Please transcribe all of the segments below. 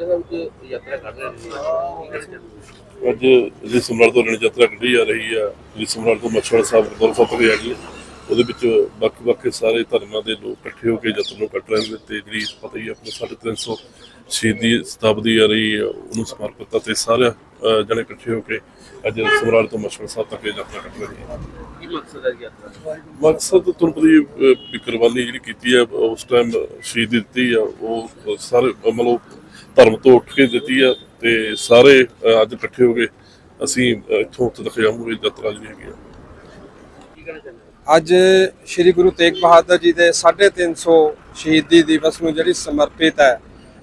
ਚੰਡੀਗੜ੍ਹ ਸਾਹਿਬ ਚ ਯਾਤਰਾ ਕਰ ਰਹੇ ਨੇ ਕੀ ਕਹਿਣਾ ਚਾਹੁੰਦੇ ਹੋ? ਅੱਜ ਜਿਹੜੀ ਸਮਰਾਲ ਤੋਂ ਰਣ ਯਾਤਰਾ ਕੱਢੀ ਜਾ ਰਹੀ ਆ ਜਿਹੜੀ ਸਮਰਾਲ ਤੋਂ ਮਛਵਾੜਾ ਸਾਹਿਬ ਗੁਰਦੁਆਰਾ ਸਾਹਿਬ ਤੱਕ ਹੈਗੀ ਆ ਉਹਦੇ ਵਿੱਚ ਵੱਖ-ਵੱਖ ਸਾਰੇ ਧਰਮਾਂ ਦੇ ਲੋਕ ਇਕੱਠੇ ਹੋ ਕੇ ਯਤਨ ਨੂੰ ਕੱਢ ਰਹੇ ਨੇ ਤੇ ਜਿਹੜੀ ਪਤਾ ਹੀ ਆਪਣੇ 350 ਸ਼ਹੀਦੀ ਸਤਾਬਦੀ ਆ ਰਹੀ ਆ ਉਹਨੂੰ ਸਮਰਪਿਤ ਤੇ ਸਾਰੇ ਜਣੇ ਇਕੱਠੇ ਹੋ ਕੇ ਅੱਜ ਸਮਰਾਲ ਤੋਂ ਮਛਵਾੜਾ ਸਾਹਿਬ ਤੱਕ ਇਹ ਯਾਤਰਾ ਕੱਢ ਰਹੇ ਨੇ ਕੀ ਮਕਸਦ ਹੈ ਯਾਤਰਾ? ਮਕਸਦ ਹੀ ਹੈ, ਵੀ ਕੁਰਬਾਨੀ ਜਿਹੜੀ ਕੀਤੀ ਹੈ ਉਸ ਟਾਈਮ ਸ਼ਹੀਦੀ ਦਿੱਤੀ ਆ ਉਹ ਸਾਰੇ ਮਤਲਬ ਧਰਮ ਤੋਂ ਉੱਠ ਕੇ ਦਿੱਤੀ ਆ ਤੇ ਸਾਰੇ ਅੱਜ ਇਕੱਠੇ ਹੋ ਕੇ ਅਸੀਂ ਇੱਥੋਂ ਉੱਥੇ ਤੱਕ ਜਾਵਾਂਗੇ ਯਾਤਰਾ ਜਿਹੜੀ ਹੈਗੀ ਆ। ਅੱਜ ਸ੍ਰੀ ਗੁਰੂ ਤੇਗ ਬਹਾਦਰ ਜੀ ਦੇ 350 ਸ਼ਹੀਦੀ ਦਿਵਸ ਨੂੰ ਜਿਹੜੀ ਸਮਰਪਿਤ ਹੈ,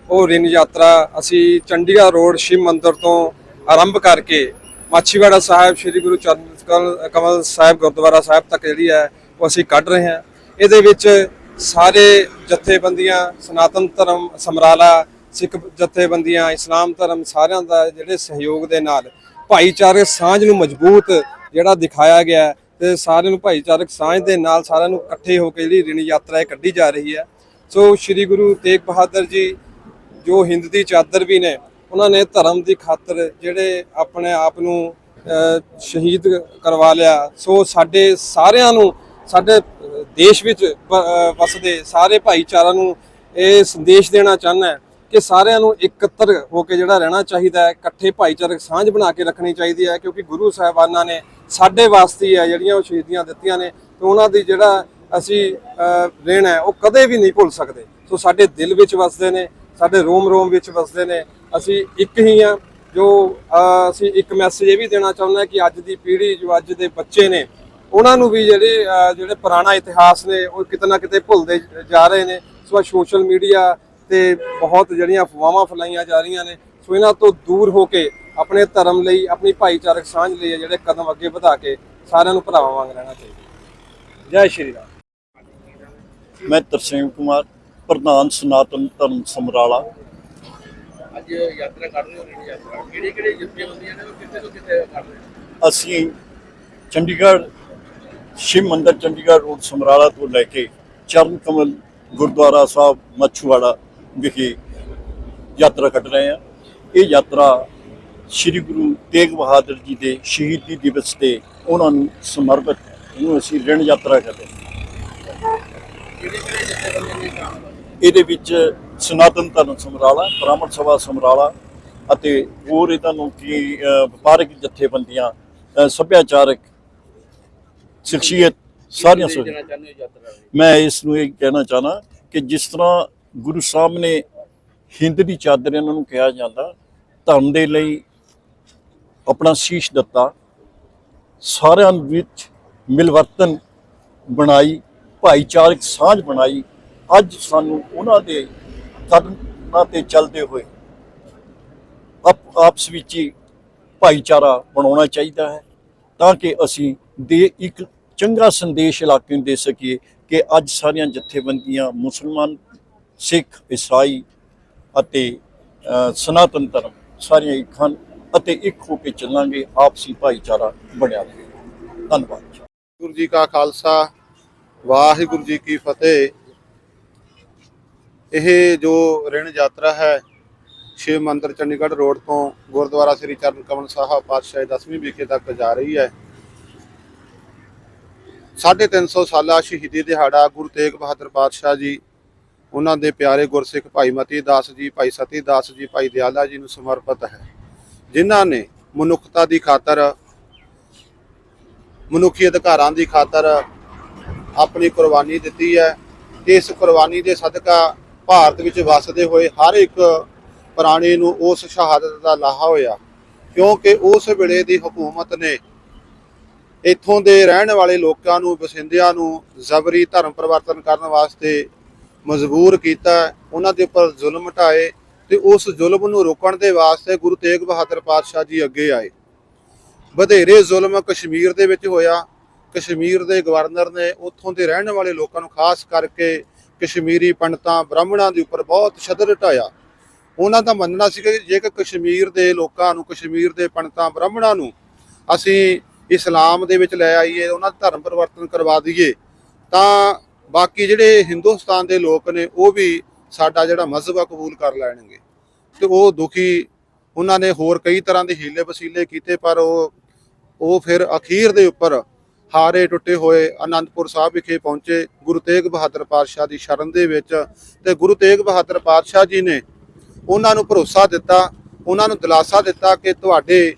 ਉਹ ਰਿਨ ਯਾਤਰਾ ਅਸੀਂ ਚੰਡੀਗੜ੍ਹ ਰੋਡ ਸ਼ਿਵ ਮੰਦਿਰ ਤੋਂ ਆਰੰਭ ਕਰਕੇ ਮਾਛੀਵਾੜਾ ਸਾਹਿਬ, ਸ੍ਰੀ ਗੁਰੂ ਚਰਨ ਕਮਲ- ਕਮਲ ਸਾਹਿਬ ਗੁਰਦੁਆਰਾ ਸਾਹਿਬ ਤੱਕ ਜਿਹੜੀ ਹੈ, ਉਹ ਅਸੀਂ ਕੱਢ ਰਹੇ ਹਾਂ। ਇਹਦੇ ਵਿੱਚ ਸਾਰੇ ਜਥੇਬੰਦੀਆਂ, ਸਨਾਤਨ ਧਰਮ ਸਮਰਾਲਾ ਸਿੱਖ ਜਥੇਬੰਦੀਆਂ, ਇਸਲਾਮ ਧਰਮ ਸਾਰਿਆਂ ਦਾ ਜਿਹੜੇ ਸਹਿਯੋਗ ਦੇ ਨਾਲ ਭਾਈਚਾਰਕ ਸਾਂਝ ਨੂੰ ਮਜ਼ਬੂਤ ਜਿਹੜਾ ਦਿਖਾਇਆ ਗਿਆ ਹੈ ਤੇ ਸਾਰਿਆਂ ਨੂੰ ਭਾਈਚਾਰਕ ਸਾਂਝ ਦੇ ਨਾਲ ਸਾਰਿਆਂ ਨੂੰ ਇਕੱਠੇ ਹੋ ਕੇ ਜਿਹੜੀ ਰਿਣ ਯਾਤਰਾ ਇਹ ਕੱਢੀ ਜਾ ਰਹੀ ਹੈ। ਸੋ ਸ੍ਰੀ ਗੁਰੂ ਤੇਗ ਬਹਾਦਰ ਜੀ, ਜੋ ਹਿੰਦ ਦੀ ਚਾਦਰ ਵੀ ਨੇ, ਉਹਨਾਂ ਨੇ ਧਰਮ ਦੀ ਖਾਤਰ ਜਿਹੜੇ ਆਪਣੇ ਆਪ ਨੂੰ ਸ਼ਹੀਦ ਕਰਵਾ ਲਿਆ। ਸੋ ਸਾਡੇ ਸਾਰਿਆਂ ਨੂੰ, ਸਾਡੇ ਦੇਸ਼ ਵਿੱਚ ਪ- ਵਸਦੇ ਸਾਰੇ ਭਾਈਚਾਰਾ ਨੂੰ ਇਹ ਸੰਦੇਸ਼ ਦੇਣਾ ਚਾਹੁੰਦਾ ਕਿ ਸਾਰਿਆਂ ਨੂੰ ਇਕੱਤਰ ਹੋ ਕੇ ਜਿਹੜਾ ਰਹਿਣਾ ਚਾਹੀਦਾ ਹੈ, ਇਕੱਠੇ ਭਾਈਚਾਰਕ ਸਾਂਝ ਬਣਾ ਕੇ ਰੱਖਣੀ ਚਾਹੀਦੀ ਹੈ, ਕਿਉਂਕਿ ਗੁਰੂ ਸਾਹਿਬਾਨਾਂ ਨੇ ਸਾਡੇ ਵਾਸਤੇ ਹੈ ਜਿਹੜੀਆਂ ਉਹ ਸ਼ਹੀਦੀਆਂ ਦਿੱਤੀਆਂ ਨੇ ਤੇ ਉਹਨਾਂ ਦੀ ਜਿਹੜਾ ਅਸੀਂ ਰਹਿਣ ਹੈ, ਉਹ ਕਦੇ ਵੀ ਨਹੀਂ ਭੁੱਲ ਸਕਦੇ। ਸੋ ਸਾਡੇ ਦਿਲ ਵਿੱਚ ਵਸਦੇ ਨੇ, ਸਾਡੇ ਰੋਮ ਰੋਮ ਵਿੱਚ ਵਸਦੇ ਨੇ। ਅਸੀਂ ਇੱਕ ਹੀ ਆ ਜੋ ਅਸੀਂ ਇੱਕ ਮੈਸੇਜ ਇਹ ਵੀ ਦੇਣਾ ਚਾਹੁੰਦੇ ਹਾਂ ਕਿ ਅੱਜ ਦੀ ਪੀੜ੍ਹੀ, ਜੋ ਅੱਜ ਦੇ ਬੱਚੇ ਨੇ, ਉਹਨਾਂ ਨੂੰ ਵੀ ਜਿਹੜੇ ਜਿਹੜੇ ਪੁਰਾਣਾ ਇਤਿਹਾਸ ਨੇ, ਉਹ ਕਿਤੇ ਨਾ ਕਿਤੇ ਭੁੱਲਦੇ ਜਾ ਰਹੇ ਨੇ। ਸੋ ਸੋਸ਼ਲ ਮੀਡੀਆ ਤੇ ਬਹੁਤ ਜਿਹੜੀਆਂ ਅਫਵਾਹਾਂ ਫੈਲਾਈਆਂ ਜਾ ਰਹੀਆਂ ਨੇ ਸੋ ਇਹਨਾਂ ਤੋਂ ਦੂਰ ਹੋ ਕੇ ਆਪਣੇ ਧਰਮ ਲਈ ਆਪਣੀ ਭਾਈਚਾਰਕ ਸਾਂਝ ਲਈ ਇਹ ਜਿਹੜੇ ਕਦਮ ਅੱਗੇ ਵਧਾ ਕੇ ਸਾਰਿਆਂ ਨੂੰ ਭਰਾਵਾਂ ਵਾਂਗ ਰਹਿਣਾ ਚਾਹੀਦਾ। ਜੈ ਸ਼੍ਰੀ ਰਾਮ। ਮੈਂ ਤਰਸੇਮ ਕੁਮਾਰ ਪ੍ਰਧਾਨ ਸਨਾਤਨ ਧਰਮ ਸਮਰਾਲਾ। ਅੱਜ ਯਾਤਰਾ ਕਰ ਰਹੇ ਹੋ ਰੇਲ ਯਾਤਰਾ। ਕਿਹੜੀ ਕਿਹੜੀ ਜਥੇਬੰਦੀਆਂ ਨੇ ਉਹ ਕਿੱਥੇ ਤੋਂ ਕਿੱਥੇ ਕਰ ਰਹੇ ਨੇ ਅਸੀਂ ਚੰਡੀਗੜ੍ਹ ਸ਼ਿਵ ਮੰਦਿਰ ਚੰਡੀਗੜ੍ਹ ਰੋਡ ਸਮਰਾਲਾ ਤੋਂ ਲੈ ਕੇ ਚਰਨ ਕਮਲ ਗੁਰਦੁਆਰਾ ਸਾਹਿਬ ਮੱਛੂਵਾੜਾ ਵਿਖੇ ਯਾਤਰਾ ਕੱਢ ਰਹੇ ਹਾਂ। ਇਹ ਯਾਤਰਾ ਸ੍ਰੀ ਗੁਰੂ ਤੇਗ ਬਹਾਦਰ ਜੀ ਦੇ ਸ਼ਹੀਦੀ ਦਿਵਸ ਤੇ ਉਹਨਾਂ ਨੂੰ ਸਮਰਪਿਤ ਹੈ। ਅਸੀਂ ਰਿਣ ਯਾਤਰਾ ਕੰਮ ਇਹਦੇ ਵਿੱਚ ਸਨਾਤਨ ਧਰਮ ਸਮਰਾਲਾ ਬ੍ਰਾਹਮਣ ਸਭਾ ਸਮਰਾਲਾ ਅਤੇ ਹੋਰ ਇਹਨਾਂ ਨੂੰ ਕੀ ਵਪਾਰਕ ਜਥੇਬੰਦੀਆਂ ਸੱਭਿਆਚਾਰਕ ਸ਼ਖਸੀਅਤ ਸਾਰੀਆਂ ਸੋ ਦੇਣਾ ਚਾਹੁੰਦੇ ਹੋ ਯਾਤਰਾ ਲਈ? ਮੈਂ ਇਸ ਨੂੰ ਇਹ ਕਹਿਣਾ ਚਾਹਨਾ ਕਿ ਜਿਸ ਤਰ੍ਹਾਂ ਗੁਰੂ ਸਾਹਿਬ ਨੇ ਹਿੰਦ ਦੀ ਚਾਦਰ ਇਹਨਾਂ ਨੂੰ ਕਿਹਾ ਜਾਂਦਾ, ਧਰਮ ਦੇ ਲਈ ਆਪਣਾ ਸੀਸ਼ ਦਿੱਤਾ, ਸਾਰਿਆਂ ਵਿੱਚ ਮਿਲਵਰਤਨ ਬਣਾਈ, ਭਾਈਚਾਰਕ ਸਾਂਝ ਬਣਾਈ, ਅੱਜ ਸਾਨੂੰ ਉਹਨਾਂ ਦੇ ਕਦਮਾਂ ਤੇ ਚੱਲਦੇ ਹੋਏ ਆਪਸ ਵਿੱਚ ਹੀ ਭਾਈਚਾਰਾ ਬਣਾਉਣਾ ਚਾਹੀਦਾ ਹੈ, ਤਾਂ ਕਿ ਅਸੀਂ ਦੇ ਇੱਕ ਚੰਗਾ ਸੰਦੇਸ਼ ਇਲਾਕੇ ਨੂੰ ਦੇ ਸਕੀਏ ਕਿ ਅੱਜ ਸਾਰੀਆਂ ਜਥੇਬੰਦੀਆਂ ਮੁਸਲਮਾਨ ਸਿੱਖ, ਈਸਾਈ ਅਤੇ ਸਨਾਤਨ ਧਰਮ ਸਾਰੀਆਂ ਇੱਕ ਹਨ ਅਤੇ ਇੱਕ ਹੋ ਕੇ ਚੱਲਾਂਗੇ, ਆਪਸੀ ਭਾਈਚਾਰਾ ਬਣਿਆ ਰਹੇ। ਧੰਨਵਾਦ ਜੀ। ਵਾਹਿਗੁਰੂ ਜੀ ਕਾ ਖਾਲਸਾ, ਵਾਹਿਗੁਰੂ ਜੀ ਕੀ ਫਤਿਹ। ਇਹ ਜੋ ਰਿਣ ਯਾਤਰਾ ਹੈ, ਸ਼ਿਵ ਮੰਦਰ ਚੰਡੀਗੜ੍ਹ ਰੋਡ ਤੋਂ ਗੁਰਦੁਆਰਾ ਸ੍ਰੀ ਚਰਨ ਕਮਲ ਸਾਹਿਬ ਪਾਤਸ਼ਾਹ ਦਸਵੀਂ ਵਿਖੇ ਤੱਕ ਜਾ ਰਹੀ ਹੈ। 350 ਸਾਲਾ ਸ਼ਹੀਦੀ ਦਿਹਾੜਾ ਗੁਰੂ ਤੇਗ ਬਹਾਦਰ ਪਾਤਸ਼ਾਹ ਜੀ ਉਹਨਾਂ ਦੇ ਪਿਆਰੇ ਗੁਰਸਿੱਖ ਭਾਈ ਮਤੀ ਦਾਸ ਜੀ, ਭਾਈ ਸਤੀ ਦਾਸ ਜੀ, ਭਾਈ ਦਿਆਲਾ ਜੀ ਨੂੰ ਸਮਰਪਿਤ ਹੈ। ਜਿਨ੍ਹਾਂ ਨੇ ਮਨੁੱਖਤਾ ਦੀ ਖਾਤਰ, ਮਨੁੱਖੀ ਅਧਿਕਾਰਾਂ ਦੀ ਖਾਤਰ ਆਪਣੀ ਕੁਰਬਾਨੀ ਦਿੱਤੀ ਹੈ ਤੇ ਇਸ ਕੁਰਬਾਨੀ ਦੇ ਸਦਕਾ ਭਾਰਤ ਵਿੱਚ ਵੱਸਦੇ ਹੋਏ ਹਰ ਇੱਕ ਪ੍ਰਾਣੀ ਨੂੰ ਉਸ ਸ਼ਹਾਦਤ ਦਾ ਲਾਹਾ ਹੋਇਆ, ਕਿਉਂਕਿ ਉਸ ਵੇਲੇ ਦੀ ਹਕੂਮਤ ਨੇ ਇੱਥੋਂ ਦੇ ਰਹਿਣ ਵਾਲੇ ਲੋਕਾਂ ਨੂੰ ਵਸਿੰਦਿਆਂ ਨੂੰ ਜ਼ਬਰੀ ਧਰਮ ਪਰਿਵਰਤਨ ਕਰਨ ਵਾਸਤੇ ਮਜਬੂਰ ਕੀਤਾ, ਉਹਨਾਂ ਦੇ ਉੱਪਰ ਜ਼ੁਲਮ ਢਾਏ ਤੇ ਉਸ ਜ਼ੁਲਮ ਨੂੰ ਰੋਕਣ ਦੇ ਵਾਸਤੇ ਗੁਰੂ ਤੇਗ ਬਹਾਦਰ ਪਾਤਸ਼ਾਹ ਜੀ ਅੱਗੇ ਆਏ। ਵਧੇਰੇ ਜ਼ੁਲਮ ਕਸ਼ਮੀਰ ਦੇ ਵਿੱਚ ਹੋਇਆ। ਕਸ਼ਮੀਰ ਦੇ ਗਵਰਨਰ ਨੇ ਉੱਥੋਂ ਦੇ ਰਹਿਣ ਵਾਲੇ ਲੋਕਾਂ ਨੂੰ ਖਾਸ ਕਰਕੇ ਕਸ਼ਮੀਰੀ ਪੰਡਤਾਂ, ਬ੍ਰਾਹਮਣਾਂ ਦੇ ਉੱਪਰ ਬਹੁਤ ਸ਼ਦਰ ਢਾਇਆ ਉਹਨਾਂ ਦਾ ਮੰਨਣਾ ਸੀ ਕਿ ਜੇਕਰ ਕਸ਼ਮੀਰ ਦੇ ਲੋਕਾਂ ਨੂੰ, ਕਸ਼ਮੀਰ ਦੇ ਪੰਡਤਾਂ, ਬ੍ਰਾਹਮਣਾਂ ਨੂੰ ਅਸੀਂ ਇਸਲਾਮ ਦੇ ਵਿੱਚ ਲੈ ਆਈਏ, ਉਹਨਾਂ ਦਾ ਧਰਮ ਪਰਿਵਰਤਨ ਕਰਵਾ ਦਈਏ, ਤਾਂ ਬਾਕੀ ਜਿਹੜੇ ਹਿੰਦੁਸਤਾਨ ਦੇ ਲੋਕ ਨੇ, ਉਹ ਵੀ ਸਾਡਾ ਜਿਹੜਾ ਮਜ਼ਹਬ ਆ ਕਬੂਲ ਕਰ ਲੈਣਗੇ। ਤੇ ਉਹ ਦੁਖੀ, ਉਹਨਾਂ ਨੇ ਹੋਰ ਕਈ ਤਰ੍ਹਾਂ ਦੇ ਹੀਲੇ ਵਸੀਲੇ ਕੀਤੇ, ਪਰ ਉਹ ਉਹ ਫਿਰ ਅਖੀਰ ਦੇ ਉੱਪਰ ਹਾਰੇ ਟੁੱਟੇ ਹੋਏ ਅਨੰਦਪੁਰ ਸਾਹਿਬ ਵਿਖੇ ਪਹੁੰਚੇ ਗੁਰੂ ਤੇਗ ਬਹਾਦਰ ਪਾਤਸ਼ਾਹ ਦੀ ਸ਼ਰਨ ਦੇ ਵਿੱਚ। ਤੇ ਗੁਰੂ ਤੇਗ ਬਹਾਦਰ ਪਾਤਸ਼ਾਹ ਜੀ ਨੇ ਉਹਨਾਂ ਨੂੰ ਭਰੋਸਾ ਦਿੱਤਾ, ਉਹਨਾਂ ਨੂੰ ਦਿਲਾਸਾ ਦਿੱਤਾ ਕਿ ਤੁਹਾਡੇ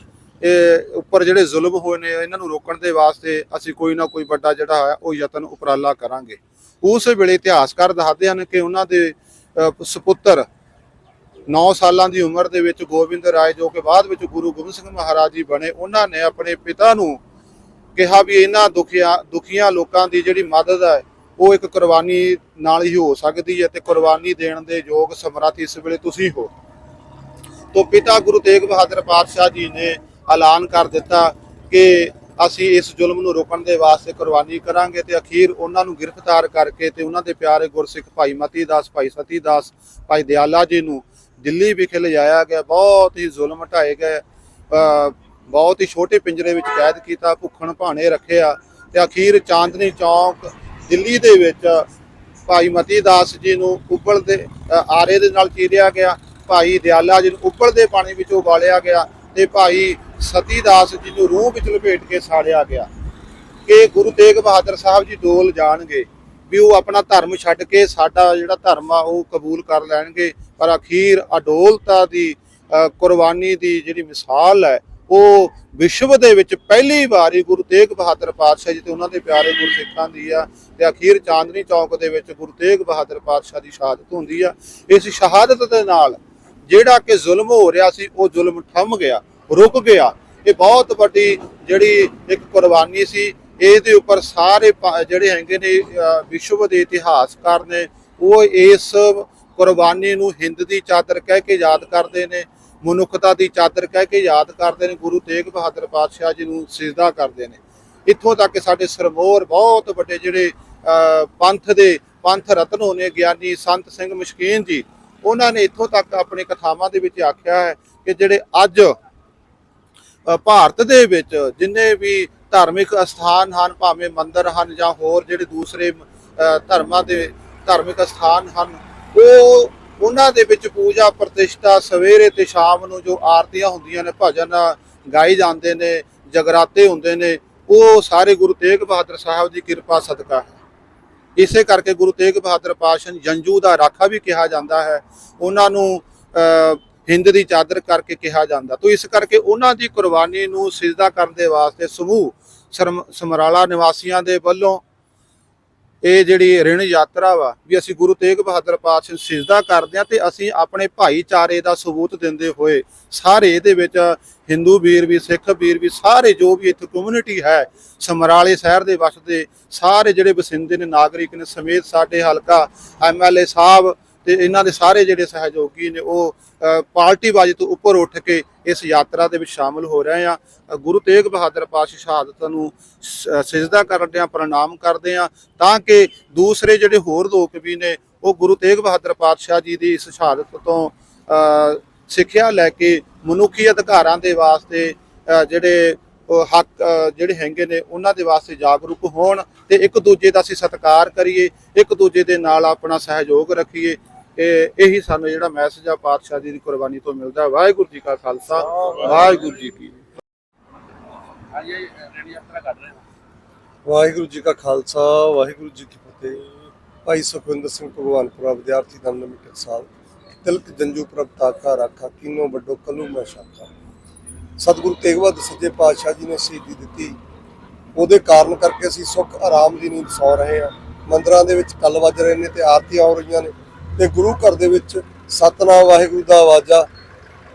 ਉੱਪਰ ਜਿਹੜੇ ਜ਼ੁਲਮ ਹੋਏ ਨੇ, ਇਹਨਾਂ ਨੂੰ ਰੋਕਣ ਦੇ ਵਾਸਤੇ ਅਸੀਂ ਕੋਈ ਨਾ ਕੋਈ ਵੱਡਾ ਜਿਹੜਾ ਹੈ, ਉਹ ਯਤਨ ਉਪਰਾਲਾ ਕਰਾਂਗੇ। ਉਸ ਵੇਲੇ ਇਤਿਹਾਸਕਾਰ ਦੱਸਦੇ ਹਨ ਕਿ ਉਹਨਾਂ ਦੇ ਅਹ, ਸੁਪੁੱਤਰ 9 ਸਾਲਾਂ ਦੀ ਉਮਰ ਦੇ ਵਿੱਚ ਗੋਬਿੰਦ ਰਾਏ ਜੋ ਕਿ ਬਾਅਦ ਵਿੱਚ ਗੁਰੂ ਗੋਬਿੰਦ ਸਿੰਘ ਮਹਾਰਾਜ ਜੀ ਬਣੇ ਉਹਨਾਂ ਨੇ ਆਪਣੇ ਪਿਤਾ ਨੂੰ ਕਿਹਾ ਵੀ ਇਹਨਾਂ ਦੁਖੀਆਂ ਦੁਖੀਆਂ ਲੋਕਾਂ ਦੀ ਜਿਹੜੀ ਮਦਦ ਹੈ ਉਹ ਇੱਕ ਕੁਰਬਾਨੀ ਨਾਲ ਹੀ ਹੋ ਸਕਦੀ ਹੈ ਤੇ ਕੁਰਬਾਨੀ ਦੇਣ ਦੇ ਯੋਗ ਸਮਰੱਥ ਇਸ ਵੇਲੇ ਤੁਸੀਂ ਹੋ। ਤੋਂ ਪਿਤਾ ਗੁਰੂ ਤੇਗ ਬਹਾਦਰ ਪਾਤਸ਼ਾਹ ਜੀ ਨੇ ਐਲਾਨ ਕਰ ਦਿੱਤਾ ਕਿ ਅਸੀਂ ਇਸ ਜ਼ੁਲਮ ਨੂੰ ਰੋਕਣ ਦੇ ਵਾਸਤੇ ਕੁਰਬਾਨੀ ਕਰਾਂਗੇ ਤੇ ਅਖੀਰ ਉਹਨਾਂ ਨੂੰ ਗ੍ਰਿਫਤਾਰ ਕਰਕੇ ਤੇ ਉਹਨਾਂ ਦੇ ਪਿਆਰੇ ਗੁਰਸਿੱਖ ਭਾਈ ਮਤੀ ਦਾਸ, ਭਾਈ ਸਤੀ ਦਾਸ, ਭਾਈ ਦਿਆਲਾ ਜੀ ਨੂੰ ਦਿੱਲੀ ਵਿਖੇ ਲਿਜਾਇਆ ਗਿਆ। ਬਹੁਤ ਹੀ ਜ਼ੁਲਮ ਢਾਏ ਗਏ। ਬਹੁਤ ਹੀ ਛੋਟੇ ਪਿੰਜਰੇ ਵਿੱਚ ਕੈਦ ਕੀਤਾ, ਭੁੱਖਣ ਭਾਣੇ ਰੱਖਿਆ ਤੇ ਅਖੀਰ ਚਾਂਦਨੀ ਚੌਕ ਦਿੱਲੀ ਦੇ ਵਿੱਚ ਭਾਈ ਮਤੀ ਦਾਸ ਜੀ ਨੂੰ ਉੱਬਲ ਦੇ ਆਰੇ ਦੇ ਨਾਲ ਚੀਰਿਆ ਗਿਆ। ਭਾਈ ਦਿਆਲਾ ਜੀ ਨੂੰ ਉੱਬਲ ਦੇ ਪਾਣੀ ਵਿੱਚ ਉਬਾਲਿਆ ਗਿਆ ਤੇ ਭਾਈ ਸਤੀ ਦਾਸ ਜੀ ਨੂੰ ਰੂਹ ਵਿੱਚ ਲਪੇਟ ਕੇ ਸਾੜਿਆ ਗਿਆ ਕਿ ਗੁਰੂ ਤੇਗ ਬਹਾਦਰ ਸਾਹਿਬ ਜੀ ਡੋਲ ਜਾਣਗੇ ਵੀ ਉਹ ਆਪਣਾ ਧਰਮ ਛੱਡ ਕੇ ਸਾਡਾ ਜਿਹੜਾ ਧਰਮ ਆ ਉਹ ਕਬੂਲ ਕਰ ਲੈਣਗੇ। ਪਰ ਅਖੀਰ ਅਡੋਲਤਾ ਦੀ ਕੁਰਬਾਨੀ ਦੀ ਜਿਹੜੀ ਮਿਸਾਲ ਹੈ, ਉਹ ਵਿਸ਼ਵ ਦੇ ਵਿੱਚ ਪਹਿਲੀ ਵਾਰੀ ਗੁਰੂ ਤੇਗ ਬਹਾਦਰ ਪਾਤਸ਼ਾਹ ਜੀ ਤੇ ਉਹਨਾਂ ਦੇ ਪਿਆਰੇ ਗੁਰਸਿੱਖਾਂ ਦੀ ਆ ਤੇ ਅਖੀਰ ਚਾਂਦਨੀ ਚੌਕ ਦੇ ਵਿੱਚ ਗੁਰੂ ਤੇਗ ਬਹਾਦਰ ਪਾਤਸ਼ਾਹ ਦੀ ਸ਼ਹਾਦਤ ਹੁੰਦੀ ਆ। ਇਸ ਸ਼ਹਾਦਤ ਦੇ ਨਾਲ ਜਿਹੜਾ ਕਿ ਜ਼ੁਲਮ ਹੋ ਰਿਹਾ ਸੀ, ਉਹ ਜ਼ੁਲਮ ਠੰਮ ਗਿਆ। ਰੁਕ ਗਿਆ। ਇਹ ਬਹੁਤ ਵੱਡੀ ਜਿਹੜੀ ਇੱਕ ਕੁਰਬਾਨੀ ਸੀ। ਇਹਦੇ ਉੱਪਰ ਸਾਰੇ ਪ- ਜਿਹੜੇ ਹੈਗੇ ਨੇ ਵਿਸ਼ਵ ਦੇ ਇਤਿਹਾਸਕਾਰ ਨੇ, ਉਹ ਇਸ ਕੁਰਬਾਨੀ ਨੂੰ ਹਿੰਦ ਦੀ ਚਾਦਰ ਕਹਿ ਕੇ ਯਾਦ ਕਰਦੇ ਨੇ, ਮਨੁੱਖਤਾ ਦੀ ਚਾਦਰ ਕਹਿ ਕੇ ਯਾਦ ਕਰਦੇ ਨੇ, ਗੁਰੂ ਤੇਗ ਬਹਾਦਰ ਪਾਤਸ਼ਾਹ ਜੀ ਨੂੰ ਸਿਜਦਾ ਕਰਦੇ ਨੇ। ਇੱਥੋਂ ਤੱਕ ਕਿ ਸਾਡੇ ਸਰਮੋਰ ਬਹੁਤ ਵੱਡੇ ਜਿਹੜੇ ਪੰਥ ਦੇ, ਪੰਥ ਰਤਨ ਹੋਣੇ, ਗਿਆਨੀ ਸੰਤ ਸਿੰਘ ਮਸ਼ਕੀਨ ਜੀ, ਉਹਨਾਂ ਨੇ ਇੱਥੋਂ ਤੱਕ ਆਪਣੇ ਕਥਾਵਾਂ ਦੇ ਵਿੱਚ ਆਖਿਆ ਹੈ ਕਿ ਜਿਹੜੇ ਅੱਜ ਭਾਰਤ ਦੇ ਵਿੱਚ ਜਿੰਨੇ ਵੀ ਧਾਰਮਿਕ ਅਸਥਾਨ ਹਨ, ਭਾਵੇਂ ਮੰਦਿਰ ਹਨ ਜਾਂ ਹੋਰ ਜਿਹੜੇ ਦੂਸਰੇ ਧਰਮਾਂ ਦੇ ਧਾਰਮਿਕ ਅਸਥਾਨ ਹਨ, ਉਹ ਉਹਨਾਂ ਦੇ ਵਿੱਚ ਪੂਜਾ ਪ੍ਰਤਿਸ਼ਠਾ ਸਵੇਰੇ ਤੇ ਸ਼ਾਮ ਨੂੰ ਜੋ ਆਰਤੀਆਂ ਹੁੰਦੀਆਂ ਨੇ, ਭਜਨ ਗਾਏ ਜਾਂਦੇ ਨੇ, ਜਗਰਾਤੇ ਹੁੰਦੇ ਨੇ, ਉਹ ਸਾਰੇ ਗੁਰੂ ਤੇਗ ਬਹਾਦਰ ਸਾਹਿਬ ਦੀ ਕਿਰਪਾ ਸਦਕਾ ਹੈ। ਇਸੇ ਕਰਕੇ ਗੁਰੂ ਤੇਗ ਬਹਾਦਰ ਪਾਤਸ਼ਾਹ ਜੰਜੂ ਦਾ ਰਾਖਾ ਵੀ ਕਿਹਾ ਜਾਂਦਾ ਹੈ। ਉਹਨਾਂ ਨੂੰ ਹਿੰਦ ਦੀ ਚਾਦਰ ਕਰਕੇ ਕਿਹਾ ਜਾਂਦਾ। ਤੋਂ ਇਸ ਕਰਕੇ ਉਹਨਾਂ ਦੀ ਕੁਰਬਾਨੀ ਨੂੰ ਸਿਜਦਾ ਕਰਨ ਦੇ ਵਾਸਤੇ ਸਮੂਹ ਸਰਮ- ਸਮਰਾਲਾ ਨਿਵਾਸੀਆਂ ਦੇ ਵੱਲੋਂ ਇਹ ਜਿਹੜੀ ਰਿਣ ਯਾਤਰਾ ਵਾ, ਵੀ ਅਸੀਂ ਗੁਰੂ ਤੇਗ ਬਹਾਦਰ ਪਾਤਸ਼ਾਹ ਨੂੰ ਸਿਜਦਾ ਕਰਦੇ ਹਾਂ ਤੇ ਅਸੀਂ ਆਪਣੇ ਭਾਈਚਾਰੇ ਦਾ ਸਬੂਤ ਦਿੰਦੇ ਹੋਏ ਸਾਰੇ ਇਹਦੇ ਵਿੱਚ ਹਿੰਦੂ ਵੀਰ ਵੀ, ਸਿੱਖ ਵੀਰ ਵੀ, ਸਾਰੇ ਜੋ ਵੀ ਇੱਥੇ ਕਮਿਊਨਿਟੀ ਹੈ, ਸਮਰਾਲੇ ਸ਼ਹਿਰ ਦੇ ਵਸਦੇ ਸਾਰੇ ਜਿਹੜੇ ਵਸਿੰਦੇ ਨੇ, ਨਾਗਰਿਕ ਨੇ, ਸਮੇਤ ਸਾਡੇ ਹਲਕਾ ਐਮਐਲਏ ਸਾਹਿਬ ਤੇ ਇਹਨਾਂ ਦੇ ਸਾਰੇ ਜਿਹੜੇ ਸਹਿਯੋਗੀ ਨੇ ਉਹ ਅ, ਪਾਰਟੀਬਾਜ਼ੀ ਤੋਂ ਉੱਪਰ ਉੱਠ ਕੇ ਇਸ ਯਾਤਰਾ ਦੇ ਵਿੱਚ ਸ਼ਾਮਲ ਹੋ ਰਹੇ ਆ। ਗੁਰੂ ਤੇਗ ਬਹਾਦਰ ਪਾਤਸ਼ਾਹ ਸ਼ਹਾਦਤ ਨੂੰ ਸ- ਸਿਜਦਾ ਕਰਦੇ ਆ ਪ੍ਰਣਾਮ ਕਰਦੇ ਆ ਤਾਂ ਕਿ ਦੂਸਰੇ ਜਿਹੜੇ ਹੋਰ ਲੋਕ ਵੀ ਨੇ ਉਹ ਗੁਰੂ ਤੇਗ ਬਹਾਦਰ ਪਾਤਸ਼ਾਹ ਜੀ ਦੀ ਇਸ ਸ਼ਹਾਦਤ ਤੋਂ ਸਿੱਖਿਆ ਲੈ ਕੇ ਮਨੁੱਖੀ ਅਧਿਕਾਰਾਂ ਦੇ ਵਾਸਤੇ ਜਿਹੜੇ ਹੱਕ ਜਿਹੜੇ ਹੈਗੇ ਨੇ ਉਹਨਾਂ ਦੇ ਵਾਸਤੇ ਜਾਗਰੂਕ ਹੋਣ ਤੇ ਇੱਕ ਦੂਜੇ ਦਾ ਅਸੀਂ ਸਤਿਕਾਰ ਕਰੀਏ ਇੱਕ ਦੂਜੇ ਦੇ ਨਾਲ ਆਪਣਾ ਸਹਿਯੋਗ ਰੱਖੀਏ। ਇਹ ਇਹੀ ਸਾਨੂੰ ਜਿਹੜਾ ਮੈਸੇਜ ਆ ਪਾਤਸ਼ਾਹ ਜੀ ਦੀ ਕੁਰਬਾਨੀ ਤੋਂ ਮਿਲਦਾ। ਹੈ। ਵਾਹਿਗੁਰੂ ਜੀ ਕਾ ਖਾਲਸਾ ਵਾਹਿਗੁਰੂ ਜੀ ਕੀ ਵਾਹਿਗੁਰੂ ਜੀ ਕਾ ਖਾਲਸਾ ਵਾਹਿਗੁਰੂ ਜੀ ਕੀ ਫਤਿਹ। ਭਾਈ ਸੁਖਵਿੰਦਰ ਸਿੰਘ ਭਗਵਾਨਪੁਰਾ ਵਿਦਿਆਰਥੀ ਦਲ ਨਮਿਤ ਸਾਲ ਤਿਲਕ ਜੰਜੂ ਪ੍ਰਭ ਤਾਕਾ ਰਾਖਾ ਕੀਨੋ ਵੱਡੋ ਕਲੂ ਮੈਂ ਸ਼ਾਖਾ ਸਤਿਗੁਰੂ ਤੇਗ ਬਹਾਦਰ ਸੱਚੇ ਪਾਤਸ਼ਾਹ ਜੀ ਨੇ ਸ਼ਹੀਦੀ ਦਿੱਤੀ। ਉਹਦੇ ਕਾਰਨ ਕਰਕੇ ਅਸੀਂ ਸੁੱਖ ਆਰਾਮ ਦੀ ਨੀਂਦ ਸੌ ਰਹੇ ਹਾਂ। ਮੰਦਰਾਂ ਦੇ ਵਿੱਚ ਕੱਲ ਵੱਜ ਰਹੇ ਨੇ ਤੇ ਆਰਤੀਆਂ ਹੋ ਰਹੀਆਂ ਨੇ। ਤੇ ਗੁਰੂ ਘਰ ਦੇ ਵਿੱਚ ਸਤਨਾਮ ਵਾਹਿਗੁਰੂ ਦਾ ਆਵਾਜ਼ਾ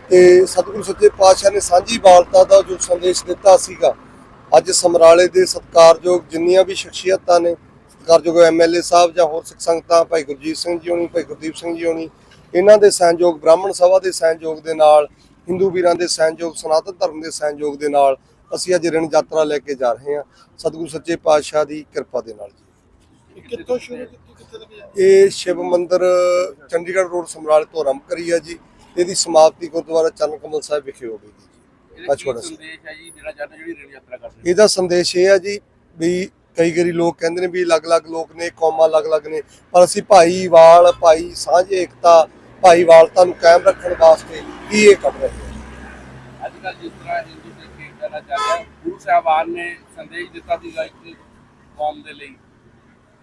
ਤੇ ਸਤਿਗੁਰੂ ਸੱਚੇ ਪਾਤਸ਼ਾਹ ਨੇ ਸਾਂਝੀ ਬਾਲਤਾ ਦਾ ਜੋ ਸੰਦੇਸ਼ ਦਿੱਤਾ ਸੀਗਾ, ਅੱਜ ਸਮਰਾਲੇ ਦੇ ਸਤਿਕਾਰਯੋਗ ਜਿੰਨੀਆਂ ਵੀ ਸ਼ਖਸੀਅਤਾਂ ਨੇ, ਸਤਿਕਾਰਯੋਗ ਐਮਐਲਏ ਸਾਹਿਬ ਜਾਂ ਹੋਰ ਸਿੱਖ ਸੰਗਤਾਂ, ਭਾਈ ਗੁਰਜੀਤ ਸਿੰਘ ਜੀ ਹੋਣੀ, ਭਾਈ ਗੁਰਦੀਪ ਸਿੰਘ ਜੀ ਹੋਣੀ, ਇਹਨਾਂ ਦੇ ਸਹਿਯੋਗ, ਬ੍ਰਾਹਮਣ ਸਭਾ ਦੇ ਸਹਿਯੋਗ ਦੇ ਨਾਲ, ਹਿੰਦੂ ਵੀਰਾਂ ਦੇ ਸਹਿਯੋਗ, ਸਨਾਤਨ ਧਰਮ ਦੇ ਸਹਿਯੋਗ ਦੇ ਨਾਲ ਅਸੀਂ ਅੱਜ ਰਿਣ ਯਾਤਰਾ ਲੈ ਕੇ ਜਾ ਰਹੇ ਹਾਂ। ਸਤਿਗੁਰੂ ਸੱਚੇ ਪਾਤਸ਼ਾਹ ਦੀ ਕਿਰਪਾ ਦੇ ਨਾਲ ਜੀ। ਕਿੱਥੋਂ ਸ਼ੁਰੂ ਇਹ ਸ਼ਿਵ ਮੰਦਿਰ ਚੰਡੀਗੜ੍ਹ ਰੋਡ ਸਮਰਾਲੇ ਤੋਂ ਆਰੰਭ ਕਰੀ ਹੈ ਜੀ। ਇਹਦੀ ਸਮਾਪਤੀ ਗੁਰਦੁਆਰਾ ਚਰਨ ਕਮਲ ਸਾਹਿਬ ਵਿਖੇ ਹੋਵੇਗੀ ਜੀ। ਅੱਛਾ। ਸੰਦੇਸ਼ ਹੈ ਜੀ? ਜਿਹੜਾ ਚਾਹੁੰਦੇ ਜਿਹੜੀ ਰੇਡ ਯਾਤਰਾ ਕਰ ਰਹੇ ਹੋ ਇਹਦਾ ਸੰਦੇਸ਼ ਇਹ ਹੈ ਜੀ ਵੀ ਕਈ ਵਾਰੀ ਲੋਕ ਕਹਿੰਦੇ ਨੇ ਵੀ ਅਲੱਗ-ਅਲੱਗ ਲੋਕ ਨੇ ਕੌਮਾਂ ਅਲੱਗ-ਅਲੱਗ ਨੇ ਪਰ ਅਸੀਂ ਭਾਈਵਾਲ ਭਾਈ ਸਾਂਝ ਏਕਤਾ ਭਾਈਵਾਲਤਾ ਨੂੰ ਕਾਇਮ ਰੱਖਣ ਵਾਸਤੇ ਕੀ ਇਹ ਕਰ ਰਹੇ ਹੈ। ਅੱਜ ਕੱਲ੍ਹ ਜਿਸ ਤਰ੍ਹਾਂ ਹਿੰਦੂ ਸਿੱਖ ਏਕਤਾ ਦਾ ਚੱਲ ਰਿਹਾ ਗੁਰੂ ਸਾਹਿਬਾਨ ਨੇ ਸੰਦੇਸ਼ ਦਿੱਤਾ ਸੀਗਾ ਇੱਕ ਕੌਮ ਦੇ ਲਈ।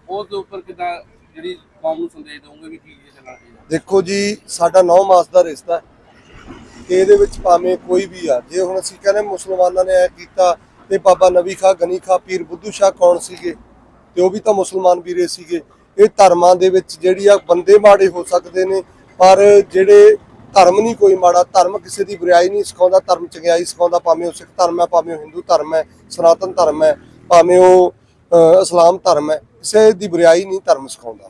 ਉਸ ਦੇ ਉੱਪਰ ਕਿਦਾਂ ਜਿਹੜੀ ਕੌਮ ਨੂੰ ਸੰਦੇਸ਼ ਦਊਂਗੇ ਵੀ ਕੀ ਕੀ ਚੱਲਣਾ ਚਾਹੀਦਾ ਦੇਖੋ ਜੀ, ਸਾਡਾ 9 ਮਾਸ ਦਾ ਰਿਸ਼ਤਾ ਹੈ। ਤੇ ਇਹਦੇ ਵਿੱਚ ਭਾਵੇਂ ਕੋਈ ਵੀ ਆ, ਜੇ ਹੁਣ ਅਸੀਂ ਕਹਿੰਦੇ ਮੁਸਲਮਾਨਾਂ ਨੇ ਇਹ ਕੀਤਾ, ਤੇ ਬਾਬਾ ਨਬੀ ਖਾ, ਗਨੀ ਖਾ, ਪੀਰ ਬੁੱਧੂ ਸ਼ਾਹ ਕੌਣ ਸੀਗੇ? ਤੇ ਉਹ ਵੀ ਤਾਂ ਮੁਸਲਮਾਨ ਵੀਰੇ ਸੀਗੇ। ਇਹ ਧਰਮਾਂ ਦੇ ਵਿੱਚ ਜਿਹੜੀ ਆ ਬੰਦੇ ਮਾੜੇ ਹੋ ਸਕਦੇ ਨੇ, ਪਰ ਜਿਹੜੇ ਧਰਮ ਨਹੀਂ ਕੋਈ ਮਾੜਾ, ਧਰਮ ਕਿਸੇ ਦੀ ਬੁਰਾਈ ਨਹੀਂ ਸਿਖਾਉਂਦਾ, ਧਰਮ ਚੰਗਿਆਈ ਸਿਖਾਉਂਦਾ, ਭਾਵੇਂ ਉਹ ਸਿੱਖ ਧਰਮ ਹੈ, ਭਾਵੇਂ ਉਹ ਹਿੰਦੂ ਧਰਮ ਹੈ, ਸਨਾਤਨ ਧਰਮ ਹੈ, ਭਾਵੇਂ ਉਹ ਇਸਲਾਮ ਧਰਮ ਹੈ। ਕਿਸੇ ਦੀ ਬੁਰਾਈ ਨਹੀਂ ਧਰਮ ਸਿਖਾਉਂਦਾ।